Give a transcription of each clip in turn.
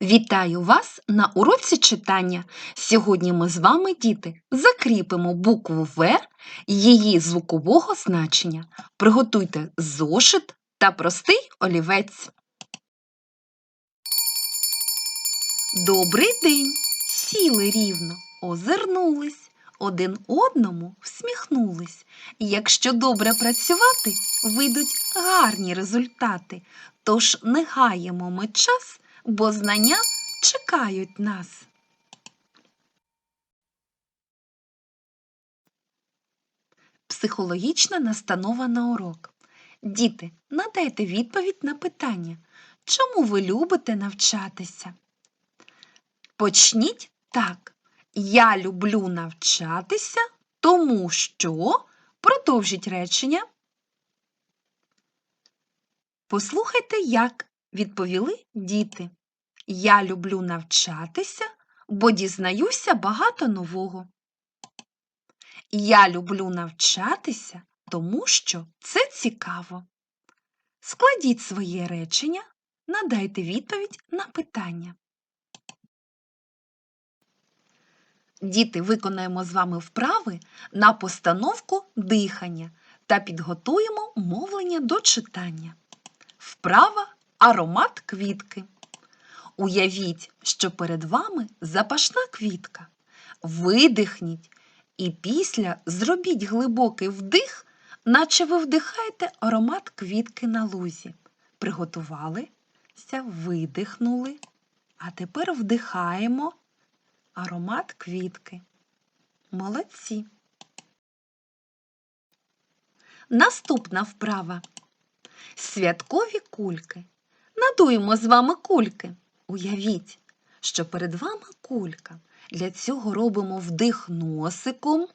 Вітаю вас на уроці читання. Сьогодні ми з вами, діти, закріпимо букву В її звукового значення. Приготуйте зошит та простий олівець. Добрий день! Сіли рівно, озирнулись, один одному всміхнулись. Якщо добре працювати, вийдуть гарні результати. Тож не гаємо ми час, бо знання чекають нас. Психологічна настанова на урок. Діти, надайте відповідь на питання, чому ви любите навчатися? Почніть так. Я люблю навчатися, тому що продовжіть речення. Послухайте, як відповіли діти. Я люблю навчатися, бо дізнаюся багато нового. Я люблю навчатися, тому що це цікаво. Складіть своє речення, надайте відповідь на питання. Діти, виконаємо з вами вправи на постановку дихання та підготуємо мовлення до читання. Вправа аромат квітки. Уявіть, що перед вами запашна квітка. Видихніть і після зробіть глибокий вдих, наче ви вдихаєте аромат квітки на лузі. Приготувалися, видихнули, а тепер вдихаємо аромат квітки. Молодці. Наступна вправа. Святкові кульки. Надуємо з вами кульки. Уявіть, що перед вами кулька. Для цього робимо вдих носиком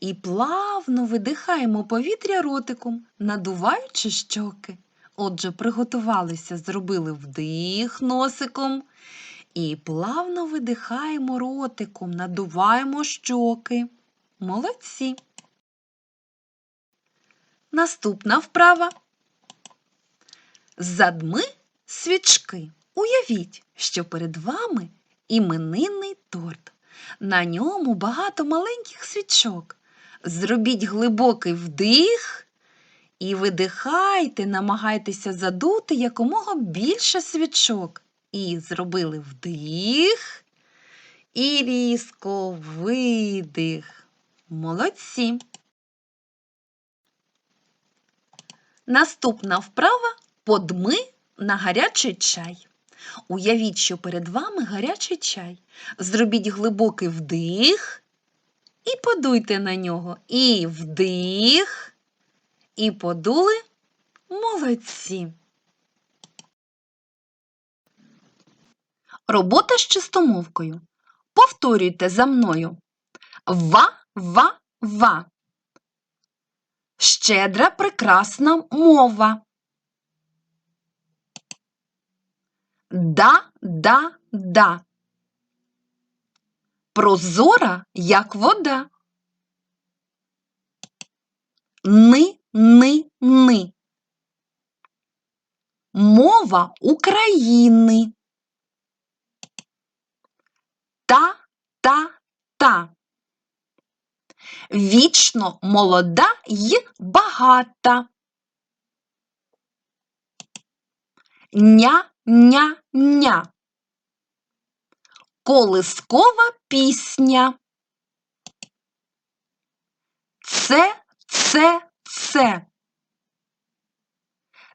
і плавно видихаємо повітря ротиком, надуваючи щоки. Отже, приготувалися, зробили вдих носиком і плавно видихаємо ротиком, надуваємо щоки. Молодці. Наступна вправа. Задми свічки. Уявіть, що перед вами іменинний торт. На ньому багато маленьких свічок. Зробіть глибокий вдих і видихайте, намагайтеся задути якомога більше свічок. І зробили вдих і різко видих. Молодці. Наступна вправа подми на гарячий чай. Уявіть, що перед вами гарячий чай. Зробіть глибокий вдих і подуйте на нього. І вдих, і подули. Молодці. Робота з чистомовкою. Повторюйте за мною. Ва-ва-ва. Щедра прекрасна мова. Да-да-да. Прозора, як вода. Ни-ни-ни. Мова України. Та-та-та. Вічно молода й багата. Ня-ня-ня. Колискова пісня. Це, це, це.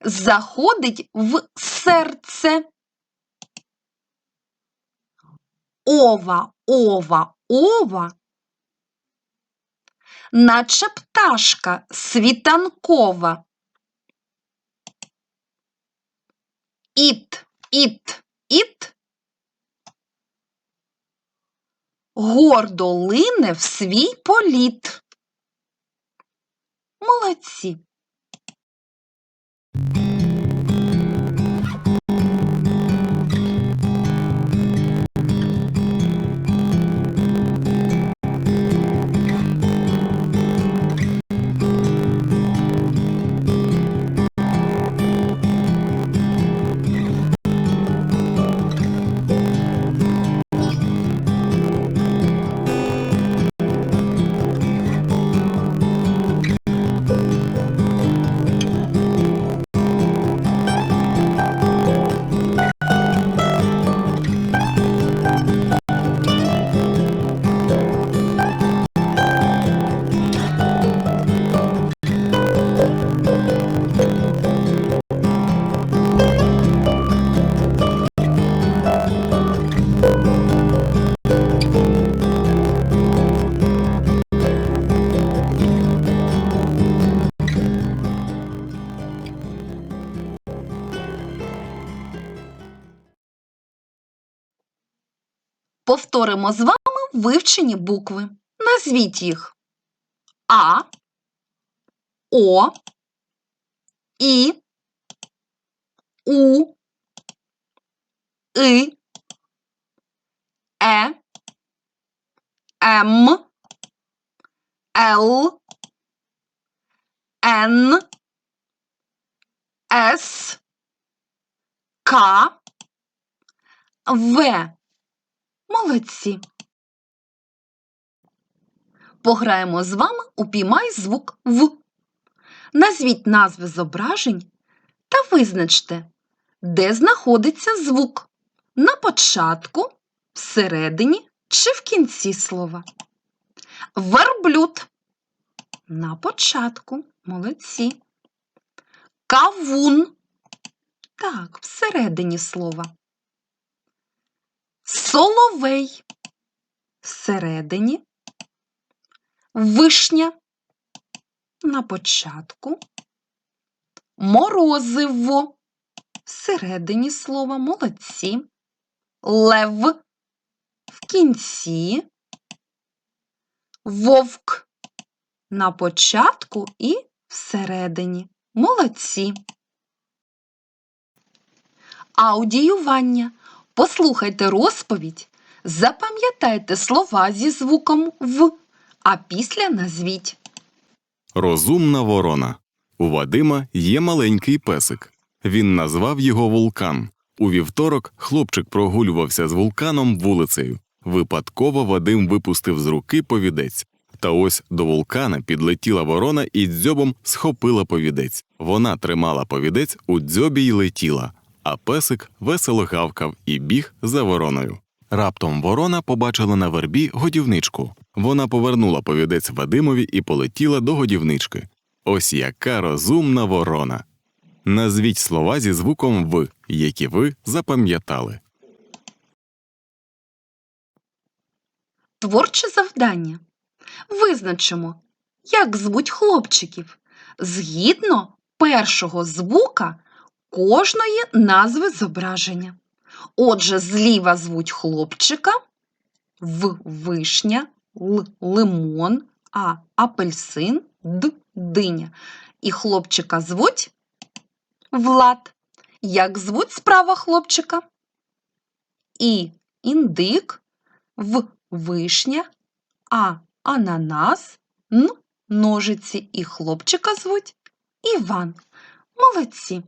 Заходить в серце. Ова, ова, ова. Наче пташка світанкова. Іт, іт, іт. Гордо лине в свій політ. Молодці. Повторимо з вами вивчені букви. Назвіть їх А, О, І, У, И, Е, М, Л, Н, С, К, В. Молодці. Пограємо з вами у піймай звук В. Назвіть назви зображень та визначте, де знаходиться звук на початку, всередині чи в кінці слова. Верблюд на початку. Молодці. Кавун. Так, всередині слова. Соловей. Всередині. Вишня. На початку. Морозиво. Всередині слова. Молодці. Лев. В кінці. Вовк. На початку і всередині. Молодці. Аудіювання. Послухайте розповідь, запам'ятайте слова зі звуком В, а після назвіть. Розумна ворона. У Вадима є маленький песик. Він назвав його вулкан. У вівторок хлопчик прогулювався з вулканом вулицею. Випадково Вадим випустив з руки повідець. Та ось до вулкана підлетіла ворона і дзьобом схопила повідець. Вона тримала повідець у дзьобі й летіла, а песик весело гавкав і біг за вороною. Раптом ворона побачила на вербі годівничку. Вона повернула повідець Вадимові і полетіла до годівнички. Ось яка розумна ворона. Назвіть слова зі звуком В, які ви запам'ятали. Творче завдання. Визначимо, як звуть хлопчиків згідно першого звука кожної назви зображення. Отже, зліва звуть хлопчика В вишня, Л лимон, А апельсин, Д диня. І хлопчика звуть Влад. Як звуть справа хлопчика? І індик, В вишня, А ананас, Н ножиці і хлопчика звуть Іван. Молодці.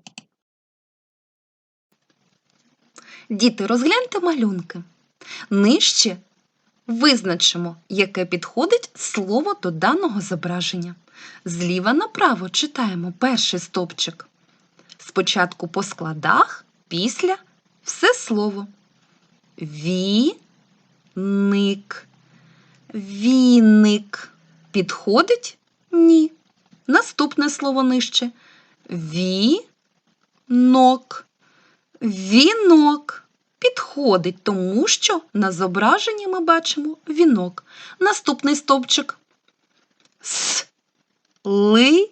Діти, розгляньте малюнки. Нижче визначимо, яке підходить слово до даного зображення. Зліва направо читаємо перший стовпчик. Спочатку по складах, після все слово. Віник. Віник. Підходить? Ні. Наступне слово нижче. Вінок. Вінок. Підходить, тому що на зображенні ми бачимо вінок. Наступний стовпчик. Слива.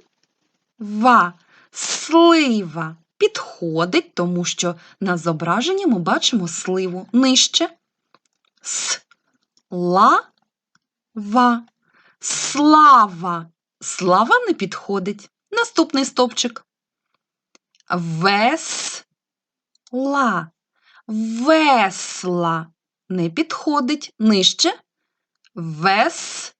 Слива. Підходить, тому що на зображенні ми бачимо сливу. Нижче. Слава. Слава. Слава не підходить. Наступний стовпчик. Весла. Весла. Не підходить. Нижче. Весна.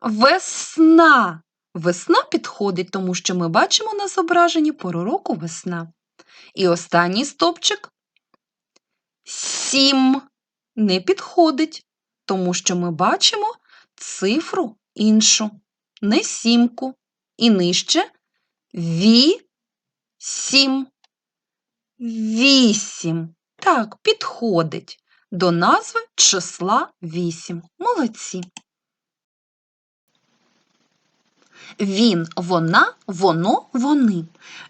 Весна. Весна підходить, тому що ми бачимо на зображенні пору року весна. І останній стовпчик. Сім. Не підходить, тому що ми бачимо цифру іншу, не сімку. І нижче вісім. Вісім. Так, підходить до назви числа вісім. Молодці. Він, вона, воно, вони.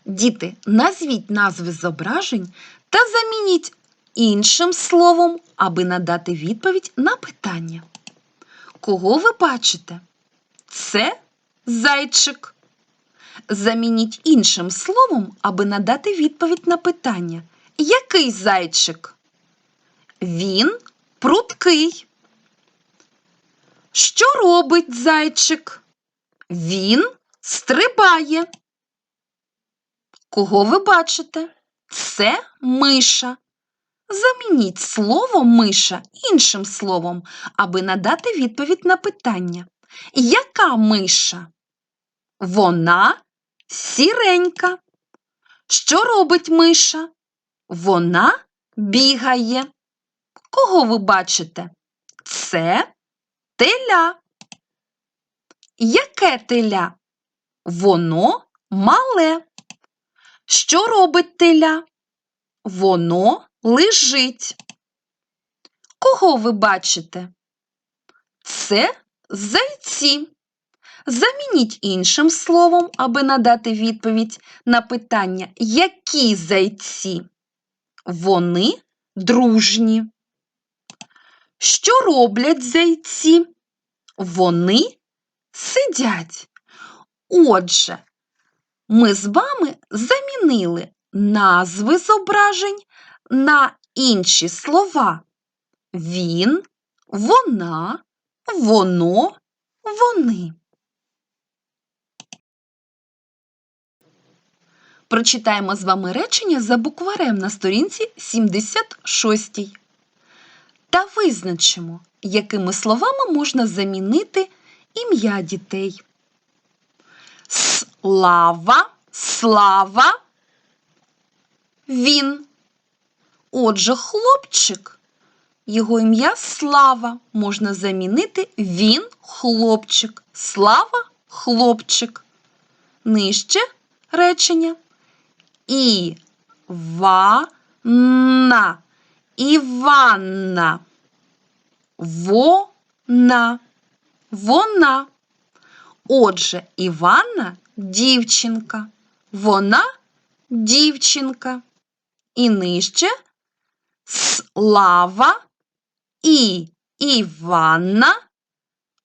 Діти, назвіть назви зображень та замініть іншим словом, аби надати відповідь на питання. Кого ви бачите? Це зайчик. Замініть іншим словом, аби надати відповідь на питання. Який зайчик? Він пруткий. Що робить зайчик? Він стрибає. Кого ви бачите? Це миша. Замініть слово миша іншим словом, аби надати відповідь на питання. Яка миша? Вона сіренька. Що робить миша? Вона бігає. Кого ви бачите? Це теля. Яке теля? Воно мале. Що робить теля? Воно лежить. Кого ви бачите? Це зайці. Замініть іншим словом, аби надати відповідь на питання, які зайці? Вони дружні. Що роблять зайці? Вони сидять. Отже, ми з вами замінили назви зображень на інші слова. Він, вона, воно, вони. Прочитаємо з вами речення за букварем на сторінці 76. Та визначимо, якими словами можна замінити ім'я дітей. Слава, слава, він. Отже, хлопчик, його ім'я Слава можна замінити він хлопчик. Слава хлопчик. Нижче речення. Івана. Іванна. Вона. Вона. Отже, Іванна дівчинка. Вона дівчинка. І нижче Слава і Іванна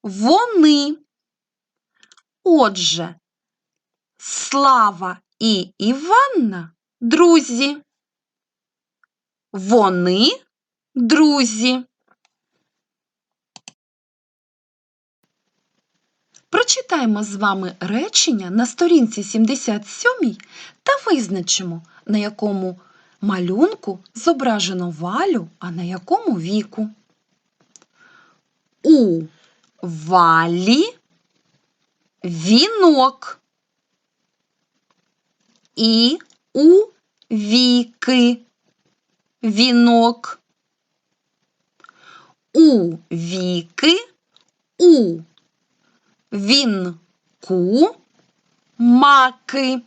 вони. Отже, Слава і Іванна друзі. Вони друзі. Прочитаємо з вами речення на сторінці 77 та визначимо, на якому малюнку зображено валю, а на якому віку. У валі вінок і у віки вінок. У віки у вінку маки.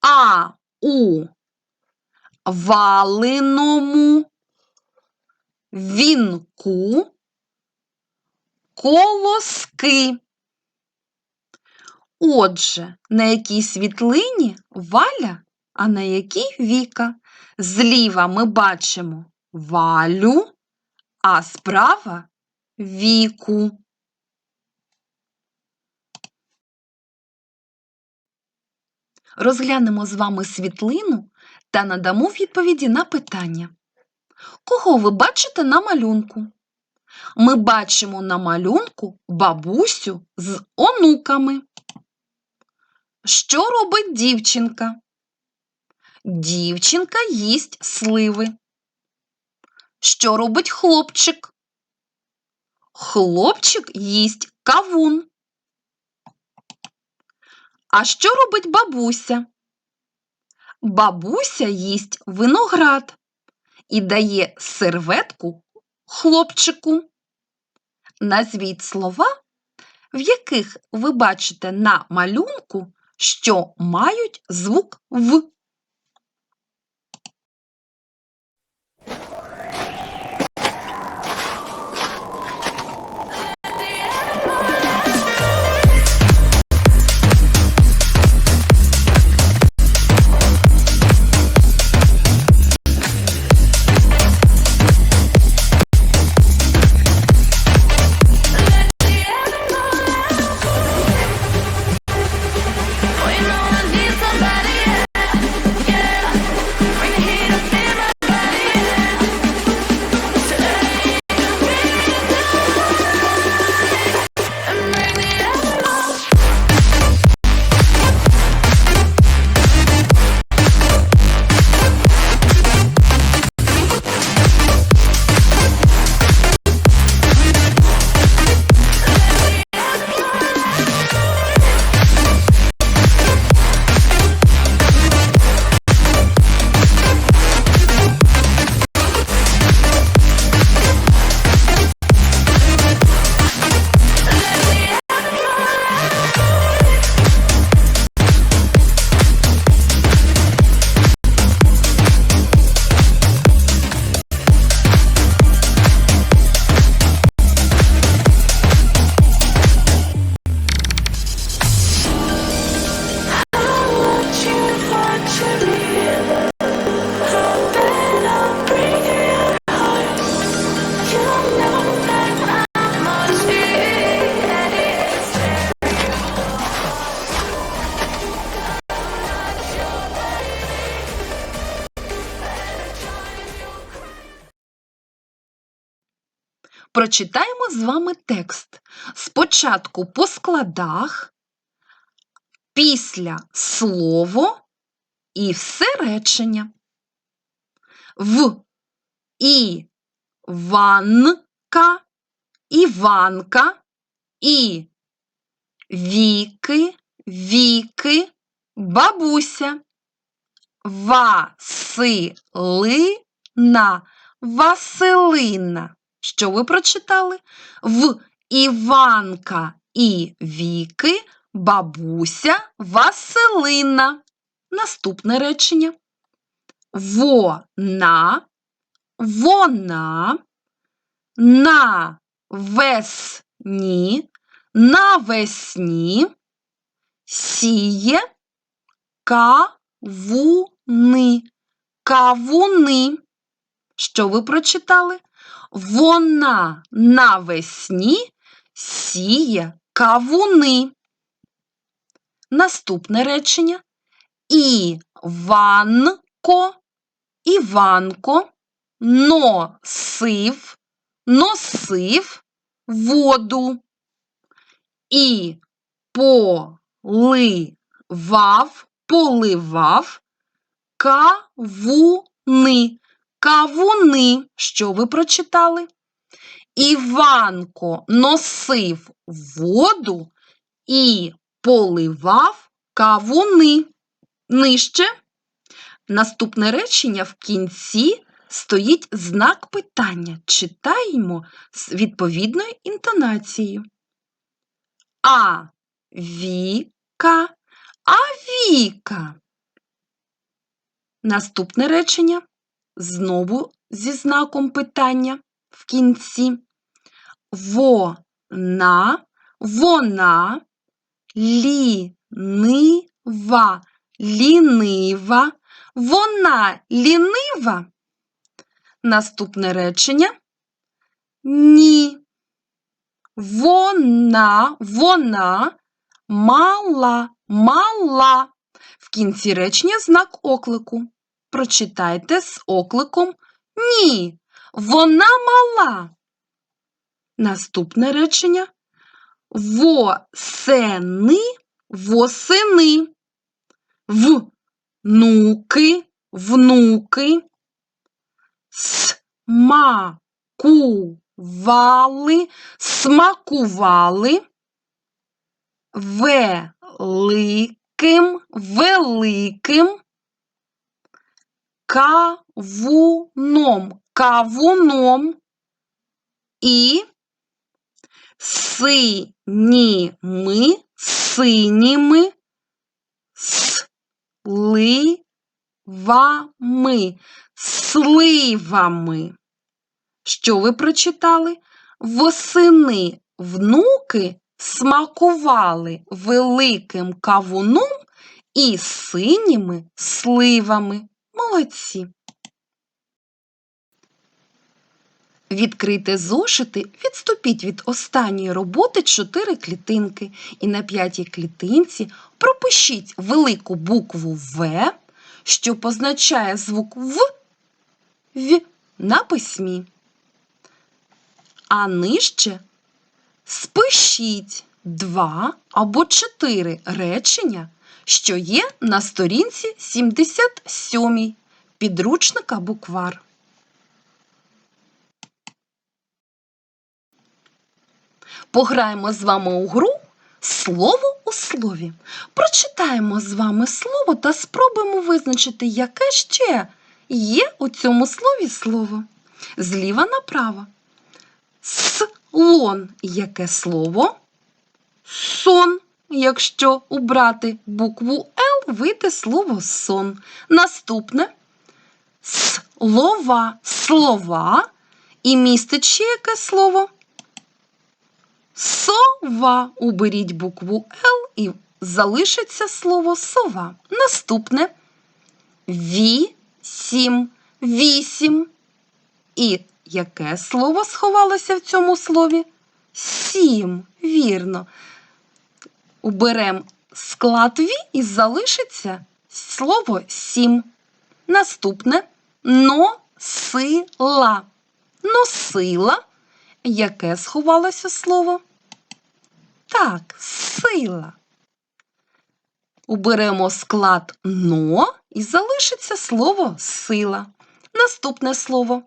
А у валеному вінку колоски. Отже, на якій світлині валя, а на якій віка. Зліва ми бачимо валю, а справа віку. Розглянемо з вами світлину та надамо відповіді на питання. Кого ви бачите на малюнку? Ми бачимо на малюнку бабусю з онуками. Що робить дівчинка? Дівчинка їсть сливи. Що робить хлопчик? Хлопчик їсть кавун. А що робить бабуся? Бабуся їсть виноград і дає серветку хлопчику. Назвіть слова, в яких ви бачите на малюнку, що мають звук В. Прочитаємо з вами текст. Спочатку по складах, після слово і все речення. В і ванка, Іванка, і віки, віки, бабуся, Василина, Василина. Що ви прочитали? В Іванка і Віки, бабуся Василина. Наступне речення. Вона, вона, навесні, навесні сіє кавуни, кавуни. Що ви прочитали? Вона навесні сіє кавуни. Наступне речення. Іванко, Іванко носив, носив воду. І поливав, поливав кавуни. Кавуни. Що ви прочитали? Іванко носив воду і поливав кавуни. Нижче. Наступне речення в кінці стоїть знак питання. Читаємо з відповідною інтонацією. А Віка, а Віка. Наступне речення знову зі знаком питання в кінці. Вона, вона лінива, лінива, вона лінива. Наступне речення. Ні. Вона, вона мала, мала. В кінці речення знак оклику. Прочитайте з окликом Ні. Вона мала. Наступне речення. Восени, восени. Внуки, внуки. Смакували, смакували. Великим, великим. Кавуном, кавуном. І синіми, синіми, сливами, сливами. Що ви прочитали? Восени внуки смакували великим кавуном і синіми сливами. Молодці. Відкрийте зошити, відступіть від останньої роботи чотири клітинки і на п'ятій клітинці пропишіть велику букву В, що позначає звук В, В на письмі. А нижче спишіть два або чотири речення, що є на сторінці 77 підручника буквар. Пограємо з вами у гру Слово у слові. Прочитаємо з вами слово та спробуємо визначити, яке ще є у цьому слові слово. Зліва направо. Слон. Яке слово? Сон. Якщо убрати букву Л, вийде слово сон. Наступне слова. Слова. І містить ще яке слово? Сова. Уберіть букву Л і залишиться слово сова. Наступне Вісім. Вісім. І яке слово сховалося в цьому слові? Сім. Вірно. Уберемо склад ві і залишиться слово сім. Наступне носила. Носила. Яке сховалося слово? Так, сила. Уберемо склад но і залишиться слово сила. Наступне слово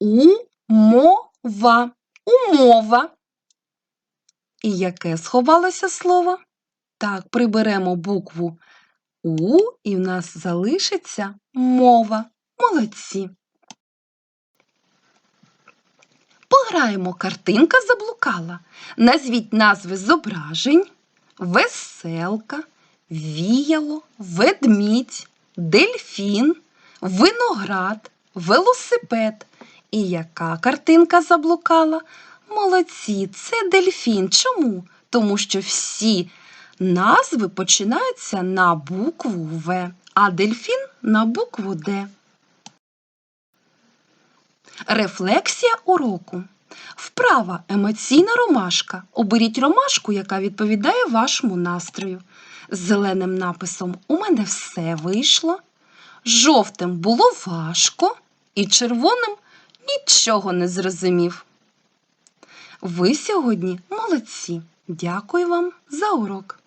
умова. Умова. І яке сховалося слово? Так, приберемо букву У, і в нас залишиться мова. Молодці. Пограємо картинка заблукала. Назвіть назви зображень, веселка, віяло, ведмідь, дельфін, виноград, велосипед. І яка картинка заблукала? Молодці, це дельфін. Чому? Тому що всі назви починаються на букву В, а дельфін на букву Д. Рефлексія уроку. Вправа емоційна ромашка. Оберіть ромашку, яка відповідає вашому настрою. З зеленим написом У мене все вийшло. Жовтим було важко, і червоним нічого не зрозумів. Ви сьогодні молодці. Дякую вам за урок.